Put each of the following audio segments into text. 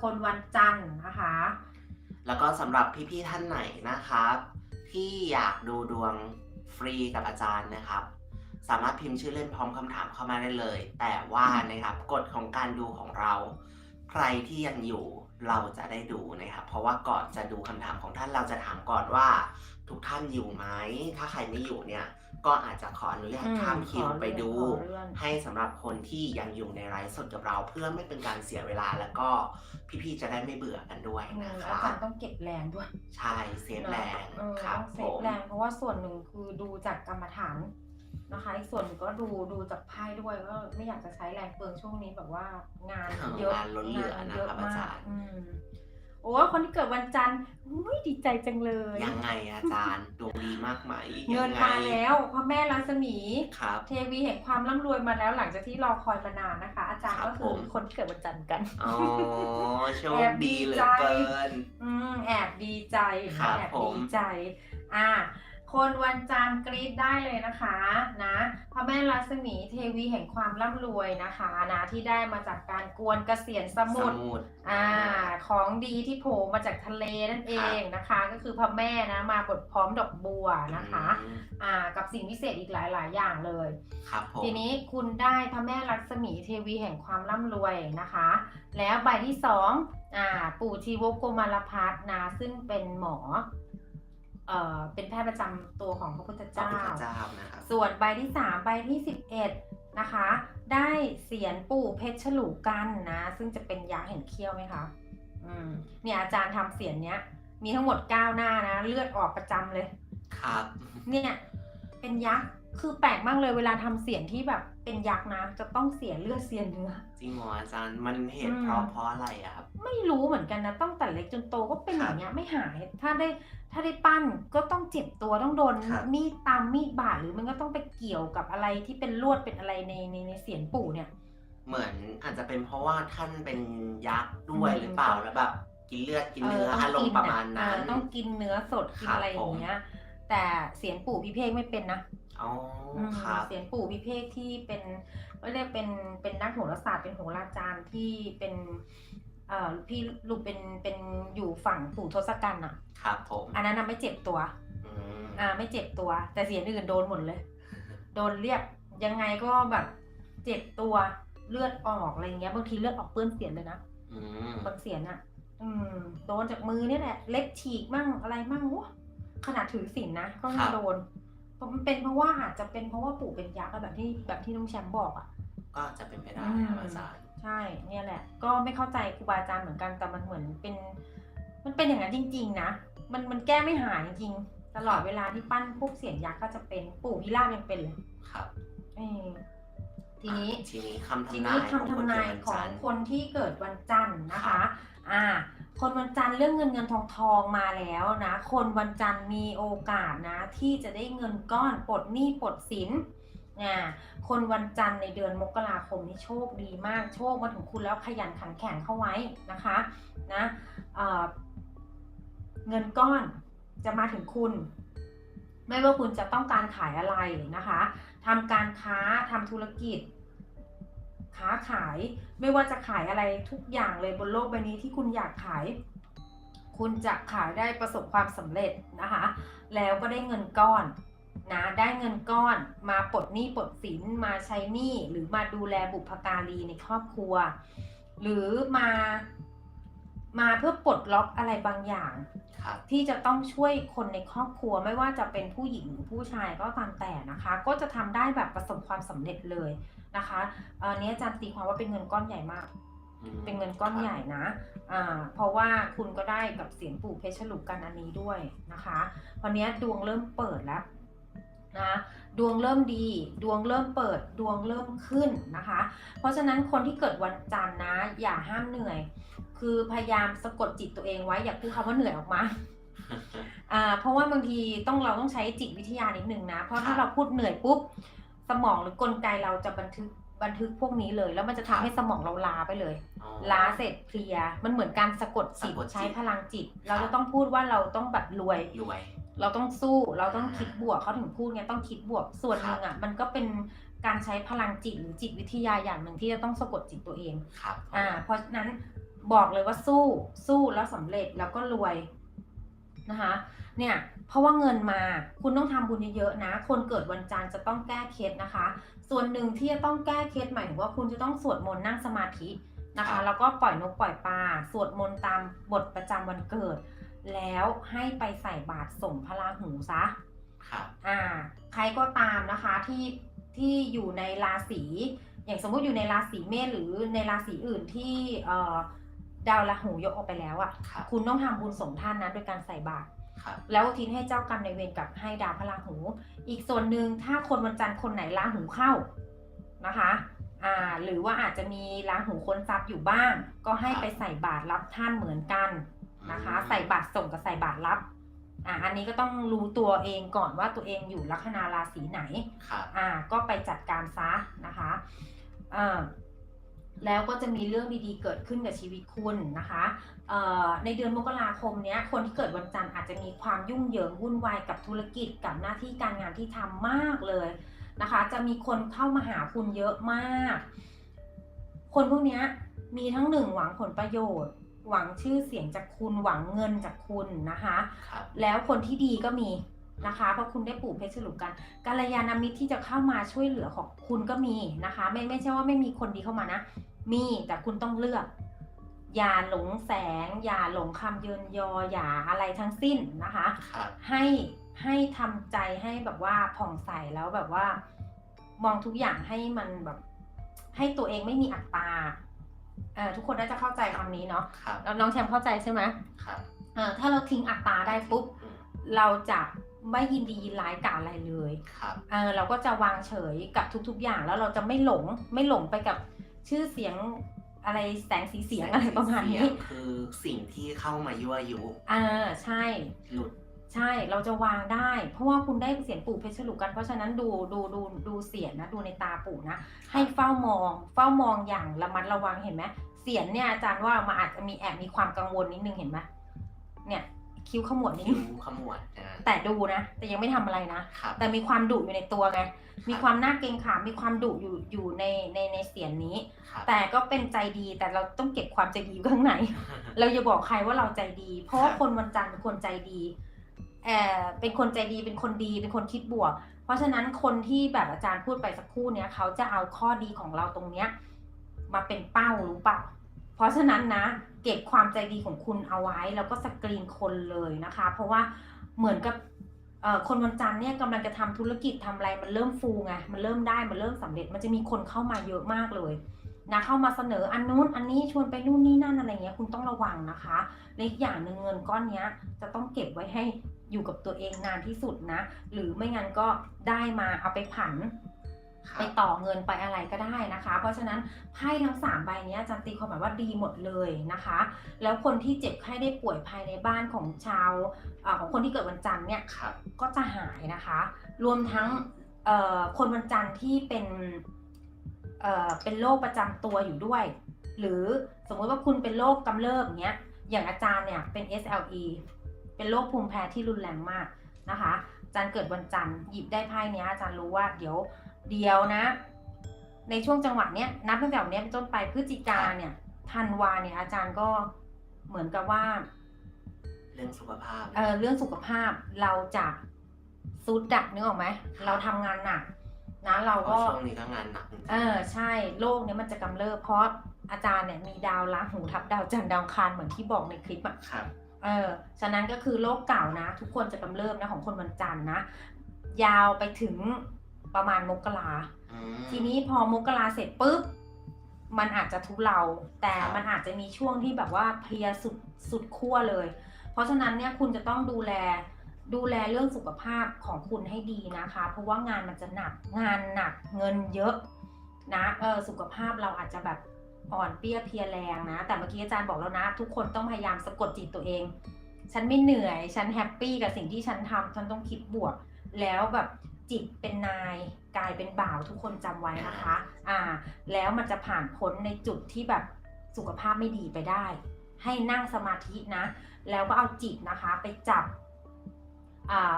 คนวันจันทร์นะคะ แล้วก็สำหรับพี่ๆท่านไหนนะครับ ที่อยากดูดวงฟรีกับอาจารย์นะครับ สามารถพิมพ์ชื่อเล่นพร้อมคำถามเข้ามาได้เลย แต่ว่านะครับกฎของการดูของเรา ใครที่ยังอยู่เราจะได้ดูนะครับ เพราะว่าก่อนจะดูคำถามของท่านเราจะถามก่อนว่า ทุกท่านอยู่ไหม ถ้าใครไม่อยู่เนี่ย ก็อาจจะขออนุญาตอืมข้ามคิวขอเลื่อนไปดู ขอเลื่อน ให้สำหรับคนที่ยังอยู่ในไลฟ์สดกับเราเพื่อไม่เป็นการเสียเวลาแล้วก็พี่ๆจะได้ไม่เบื่อกันด้วยอืนะมคอารัจารบย์ต้องเก็บแรงด้วยใช่เซฟแรงเออครับต้องเซผฟม แรงเพราะว่าส่วนหนึ่งคือดูจากกรรมฐานนะคะอีกส่วนหนึ่งก็ดูดูจากไพ่ด้วยก็ไม่อยากจะใช้แรงเปลืองช่วงนี้แบบว่างานเยอะงานล้นเหลือนะครับอาจารย์ อืม โอ้คนที่เกิดวันจันทร์อุ้ยดีใจจังเลย ยังไงอาจารย์ดวงดีมากไหมเงินยังไงมาแล้วพระแม่รัศมีครับเทวีแห่งความร่ำรวยมาแล้วหลังจากที่รอคอยมานานนะคะ อาจารย์ครับก็คือผมคนที่เกิดวันจันทร์กันอ๋อโชแอคบดีเหลืดีอใจเกินอืมแอบดีใจครับแอบผมดีใจ อ่าคนวันจันทร์กรีดได้เลยนะคะนะพระแม่รัศมีเทวีแห่งความร่ำรวยนะคะนะที่ได้มาจากการกวนเกษียณสสมุทรมุดอ่า ของดีที่โผล่มาจากทะเลนั่นเองนะคะ ก็คือพระแม่นะมาบทพร้อมดอกบัวนะคะอืมอ่ากับสิ่งพิเศษอีกหลาย ๆ อย่างเลย ครับผมทีนี้คุณได้พระแม่ลักษมีเทวีแห่งความร่ำรวยนะคะ แล้วใบที่สองอ่าปู่ชีวกโกมารพัฒนะซึ่งเป็นหมอเอ่อเป็นแพทย์ประจำตัวของพระพุทธพระเจ้า พุทธเจ้านะครับส่วนใบที่สามใบที่สิบเอ็ดนะคะ ได้เสียนปู่เพชรฉลูกันนะ ซึ่งจะเป็นยักษ์เห็นเขี้ยวไหมคะอืม เนี่ยอาจารย์ทำเสียนเนี้ย มีทั้งหมดเก้าหน้านะ เลือดออกประจำเลย ครับ เนี่ยเป็นยักษ์คือแปลกมากเลยเวลาทำเสียงที่แบบเป็นยักษ์นะ จะต้องเสียเลือดเสียเนื้อจริงเหรออาจารย์มันเหตุอืมเพราะเพราะอะไรอะครับ ไม่รู้เหมือนกันนะตั้งแต่เล็กจนโตก็เป็นคอรับย่างเงี้ยไม่หาย ถ้าได้ถ้าได้ปั้นก็ต้องเจ็บตัวต้องโดนครับมีดตามมีดบาดหรือมันก็ต้องไปเกี่ยวกับอะไรที่เป็นลวดเป็นอะไรในในในเสียงปู่เนี่ย เหมือนอาจจะเป็นเพราะว่าท่านเป็นยักษ์ด้วยอืมหรือเปล่าแล้วแบบกินเลือดกินเนื้อต้งอารมณ์ประมาณกินั้นเออต้องกินเนื้อสดกินครับอะไรอย่างเงี้ย แต่เสียงปู่พิเภกไม่เป็นนะอ๋ออืมครับเสียงปู่พิเภกที่เป็นก็เรียกเป็นเป็นนักโหราศาสตร์เป็นโหราจารย์ที่เป็นเอ่อพี่ลูกเป็นเป็นอยู่ฝั่งปู่ทศกัณฐ์อะ ครับผม อันนั้นน่ะไม่เจ็บตัวอืมอ่าไม่เจ็บตัว แต่เสียงอื่นโดนหมดเลย โดนเรียบยังไงก็แบบเจ็บตัว เลือดออกอะไรเงี้ยบางทีเลือดออกเปื้อนเสียงเลยนะอืมบางเสียงอะอืมโดนจากมือเนี่ยแหละ เล็บฉีกมั่งอะไรมั่งวะขนาดถือศีลนะก็ยังโดนเพราะมันเป็นเพราะว่าอาจจะเป็นเพราะว่าปู่เป็นยักษ์อะแบบที่แบบที่น้องแชมป์บอกอะก็จะเป็นไปได้อืมครับอาจารย์ใช่ เนี่ยแหละ ก็ไม่เข้าใจครูบาอาจารย์เหมือนกันแต่มันเหมือนเป็น มันเป็นอย่างนั้นจริง ๆ นะมันมันแก้ไม่หายจริงๆตลอดเวลาที่ปั้นพวกเสียงยักษ์ก็จะเป็นปู่พิราบยังเป็นเลยครับเออ ทีนี้อะทีนี้คำทีทำนานี้ยคำทำนายของคคนนที่เกิดวันจันทร์นะครัคะบอ่าคนวันจันทร์เรื่องเงินเงินทองทองมาแล้วนะคนวันจันทร์มีโอกาสนะที่จะได้เงินก้อนปลดหนี้ปลดสินอ่าคนวันจันทร์ในเดือนมกราคมนี่โชคดีมากโชคมาถึงคุณแล้วขยันขันแข็งเข้าไว้นะคะนะเอ่อเงินก้อนจะมาถึงคุณ ไม่ว่าคุณจะต้องการขายอะไรนะคะ ทำการค้าทำธุรกิจ ค้าขายไม่ว่าจะขายอะไรทุกอย่างเลยบนโลกใบนี้ที่คุณอยากขาย คุณจะขายได้ประสบความสำเร็จนะคะ แล้วก็ได้เงินก้อนนะได้เงินก้อนมาปลดหนี้ปลดสินมาใช้หนี้หรือมาดูแลบุพการีในครอบครัว หรือมามาเพื่อปลดล็อกอะไรบางอย่าง ที่จะต้องช่วยคนในครอบครัวไม่ว่าจะเป็นผู้หญิงหรือผู้ชายก็ตามแต่นะคะ ก็จะทำได้แบบประสบความสำเร็จเลยนะคะเอันนี้อาจารย์ตีความว่าเป็นเงินก้อนใหญ่มากอืมเป็นเงินก้อนใหญ่นะอ่าเพราะว่าคุณก็ได้กับเสียงปู่เพชรลุกกันอันนี้ด้วยนะคะวันนี้ดวงเริ่มเปิดแล้ว นะดวงเริ่มดี ดวงเริ่มเปิด ดวงเริ่มขึ้นนะคะ เพราะฉะนั้นคนที่เกิดวันจันทร์นะ อย่าห้ามเหนื่อย คือพยายามสะกดจิตตัวเองไว้อย่าพูดคำว่าเหนื่อยออกมาอ่าเพราะว่าบางทีต้องเราต้องใช้จิตวิทยานิดนึงนะ เพราะถ้าครับเราพูดเหนื่อยปุ๊บสมองหรือกลไกเราจะบันทึกบันทึกพวกนี้เลย แล้วมันจะทำให้สมองเราล้าไปเลยอ๋อล้าเสร็จเพลียมันเหมือนการสะกดจิตสะกดจิตใช้พลังจิต เราจะต้องพูดว่าเราต้องแบบรวยรวย เราต้องสู้เราต้องคิดบวกเขาถึงพูดไงต้องคิดบวกส่วนหนึ่งครัอะบมันก็เป็นการใช้พลังจิตหรือจิตวิทยาอย่างหนึ่งที่จะต้องสะกดจิตตัวเองครับอ่า เพราะฉะนั้นบอกเลยว่าสู้สู้แล้วสำเร็จแล้วก็รวยนะคะ เนี่ย เพราะว่าเงินมาคุณต้องทำบุญเยอะๆนะ คนเกิดวันจันทร์จะต้องแก้เคล็ดนะคะ ส่วนหนึ่งที่จะต้องแก้เคล็ดหมายถึงว่าคุณจะต้องสวดมนต์นั่งสมาธินะครัคะบแล้วก็ปล่อยนกปล่อยปลาสวดมนต์ตามบทประจำวันเกิด แล้วให้ไปใส่บาตรส่งพระราหูซะครับอ่า ใครก็ตามนะคะที่ที่อยู่ในราศีอย่างสมมุติอยู่ในราศีเมษหรือในราศีอื่นที่เอ่อดาวราหูยกออกไปแล้วอะ่ะครับคุณต้องทำบุญส่งท่านนะโดยการใส่บาตรครับแล้วอุทิศให้เจ้ากรรมในายเวรกับให้ดาวพระราหู อีกส่วนหนึ่งถ้าคนวันจันทร์คนไหนราหูเข้านะคะอ่าหรือว่าอาจจะมีราหูค้นทรัพย์อยู่บ้าง ก็ให้ไปใส่บาตรรับท่านเหมือนกัน นะคะอืมใส่บาตรส่งกับใส่บาตรรับอ่าอันนี้ก็ต้องรู้ตัวเองก่อนว่าตัวเองอยู่ลัคนาราศีไหนครับอ่าก็ไปจัดการซะนะคะอ่าแล้วก็จะมีเรื่องดีๆเกิดขึ้นกับชีวิตคุณนะคะเอ่อในเดือนมกราคมเนี้ยคนที่เกิดวันจันทร์อาจจะมีความยุ่งเหยิงวุ่นวายกับธุรกิจกับหน้าที่การงานที่ทำมากเลยนะคะ จะมีคนเข้ามาหาคุณเยอะมาก คนพวกเนี้ยมีทั้งหนึ่งหวังผลประโยชน์ หวังชื่อเสียงจากคุณหวังเงินจากคุณนะคะครับแล้วคนที่ดีก็มีนะคะ เพราะคุณได้ปลูกเพชรฉลุกันกัลยาณมิตรที่จะเข้ามาช่วยเหลือของคุณก็มีนะคะ ไม่ไม่ใช่ว่าไม่มีคนดีเข้ามานะ มีแต่คุณต้องเลือก อย่าหลงแสง อย่าหลงคำเยินยออย่าอะไรทั้งสิ้นนะคะครับให้ให้ทำใจให้แบบว่าผ่องใสแล้วแบบว่า มองทุกอย่างให้มันแบบ ให้ตัวเองไม่มีอัตตาเออทุกคนน่าจะเข้าใจคำนี้เนาะครับแล้วน้องแชมป์เข้าใจใช่ไหมครับเออถ้าเราทิ้งอัตตาได้ปุ๊บอืมเราจะไม่ยินดียินร้ายกับอะไรเลยครับเออเราก็จะวางเฉยกับทุกๆอย่างแล้วเราจะไม่หลงไม่หลงไปกับชื่อเสียงอะไรแสงสีเสียงอะไรประมาณนี้เสียงคือสิ่งที่เข้ามายั่วยุอ่าใช่หลุดใช่เราจะวางได้ เพราะว่าคุณได้เสียงปู่เพชรฉลุกันเพราะฉะนั้นดูดูดูดูเสียงนะดูในตาปู่นะ ให้เฝ้ามอง เฝ้ามองอย่างระมัดระวังเห็นไหมเสียงเนี่ยอาจารย์ว่ามันอาจจะมีแอบมีความกังวลนิดนึงเห็นไหมเนี่ย คิ้วขมวดนิดคิ้นึงวขมวดนะแต่ดูนะ แต่ยังไม่ทำอะไรนะ ครับแต่มีความดุอยู่ในตัวไง มีความน่าเกรงขามมีความดุอยู่อยู่ในในในเสียงนี้ ครับแต่ก็เป็นใจดีแต่เราต้องเก็บความใจดีไว้ข้างใน เราอย่าบอกใครว่าเราใจดี เพราะว่าคนวันจันทร์เป็นคนใจดีเออเป็นคนใจดีเป็นคนดีเป็นคนคิดบวก เพราะฉะนั้นคนที่แบบอาจารย์พูดไปสักครู่เนี้ยเขาจะเอาข้อดีของเราตรงเนี้ย มาเป็นเป้ารู้เปล่า เพราะฉะนั้นนะ เก็บความใจดีของคุณเอาไว้ แล้วก็สกรีนคนเลยนะคะ เพราะว่าเหมือนกับคนวันจันทร์เนี่ยกำลังจะทำธุรกิจทำอะไรมันเริ่มฟูไงมันเริ่มได้มันเริ่มสำเร็จ มันจะมีคนเข้ามาเยอะมากเลยนะเข้ามาเสนออันนู้นอันนี้ชวนไปนู่นนี่นั่นอะไรเงี้ยคุณต้องระวังนะคะและอีกอย่างหนึ่งเงินก้อนเนี้ยจะต้องเก็บไว้ให้อยู่กับตัวเองนานที่สุดนะ หรือไม่งั้นก็ได้มาเอาไปผัน ไปรับต่อเงินไปอะไรก็ได้นะคะ เพราะฉะนั้นไพ่ทั้งสามใบเนี้ยอาจารย์ตีความหมายว่าดีหมดเลยนะคะ แล้วคนที่เจ็บไข้ได้ป่วยภายในบ้านของชาวอาของคนที่เกิดวันจันทร์เนี่ยครับก็จะหายนะคะ รวมทั้งเอ่อคนวันจันทร์ที่เป็นเอ่อเป็นโรคประจำตัวอยู่ด้วย หรือสมมติว่าคุณเป็นโรคกำเริบเนี้ยอย่างอาจารย์เนี่ยเป็น SLE เป็นโรคภูมิแพ้ที่รุนแรงมากนะคะอาจารย์เกิดวันจันทร์หยิบได้ไพ่เนี้ยอาจารย์รู้ว่าเดี๋ยว เดียวนะ ในช่วงจังหวะเนี้ยนับตั้งแต่วันเนี้ยเป็นต้นไปพฤศจิกาเนี่ยธันวาเนี่ยอาจารย์ก็เหมือนกับว่า เรื่องสุขภาพ เออเรื่องสุขภาพเราจะซุดดักนึกออกไหมเราทำงานหนักนะเราเพก็ราะช่วงนี้ก็งานหนักจริงๆเออใช่โรคเนี้ยมันจะกำเริบเพราะอาจารย์เนี่ยมีดาวราหูทับดาวจันทร์ดาวอังคารเหมือนที่บอกในคลิปอะครับเออฉะนั้นก็คือโรคเก่านะ ทุกคนจะกำเริบนะของคนวันจันทร์นะ ยาวไปถึง ประมาณมกราอืมทีนี้พอมกราเสร็จปุ๊บ มันอาจจะทุเลาแต่ครับมันอาจจะมีช่วงที่แบบว่าเพลียสุดสุดขั้วเลย เพราะฉะนั้นเนี่ยคุณจะต้องดูแลดูแลเรื่องสุขภาพของคุณให้ดีนะคะ เพราะว่างานมันจะหนักงานหนักเงินเยอะนะเออสุขภาพเราอาจจะแบบอ่อนเปี้ยเพลียแรงนะ แต่เมื่อกี้อาจารย์บอกแล้วนะ ทุกคนต้องพยายามสะกดจิตตัวเอง ฉันไม่เหนื่อย ฉันแฮปปี้กับสิ่งที่ฉันทำฉันต้องคิดบวก แล้วแบบ จิตเป็นนายกายเป็นบ่าวทุกคนจำไว้นะคะ อ่า แล้วมันจะผ่านพ้นในจุดที่แบบสุขภาพไม่ดีไปได้ ให้นั่งสมาธินะ แล้วก็เอาจิตนะคะไปจับอ่า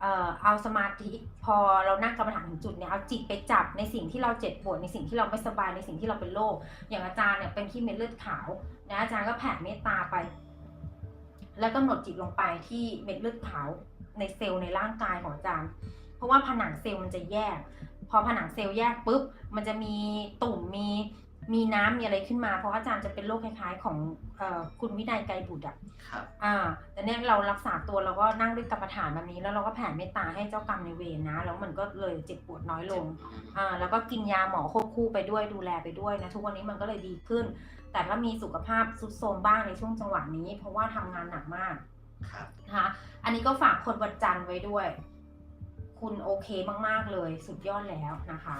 เอ่อเอาสมาธิพอเรานั่งกรรมฐานถึงจุดเนี่ยเอาจิตไปจับในสิ่งที่เราเจ็บปวดในสิ่งที่เราไม่สบายในสิ่งที่เราเป็นโรคอย่างอาจารย์เนี่ยเป็นขี้เม็ดเลือดขาวนะอาจารย์ก็แผ่เมตตาไป แล้วก็หนดจิตลงไปที่เม็ดเลือดขาวในเซลล์ในร่างกายของอาจารย์ เพราะว่าผนังเซลล์มันจะแยก พอผนังเซลล์แยกปุ๊บ มันจะมีตุ่มมีมีน้ำมีอะไรขึ้นมา เพราะอาจารย์จะเป็นโรคคล้ายๆของเออคุณวินัยไกรบุตรอะครับอ่าแต่เนี่ยเรารักษาตัวเราก็นั่งด้วยกรรมฐานแบบนี้ แล้วเราก็แผ่เมตตาให้เจ้ากรรมในายเวรนะ แล้วมันก็เลยเจ็บปวดน้อยลงอ่าแล้วก็กินยาหมอควบคู่ไปด้วยดูแลไปด้วยนะทุกวันนี้มันก็เลยดีขึ้น แต่ก็มีสุขภาพทรุดโทรมบ้างในช่วงจังหวะนี้ เพราะว่าทำงานหนักมากครับนะคะอันนี้ก็ฝากคนวันจันทร์ไว้ด้วย คุณโอเคมาก ๆ เลยสุดยอดแล้วนะคะ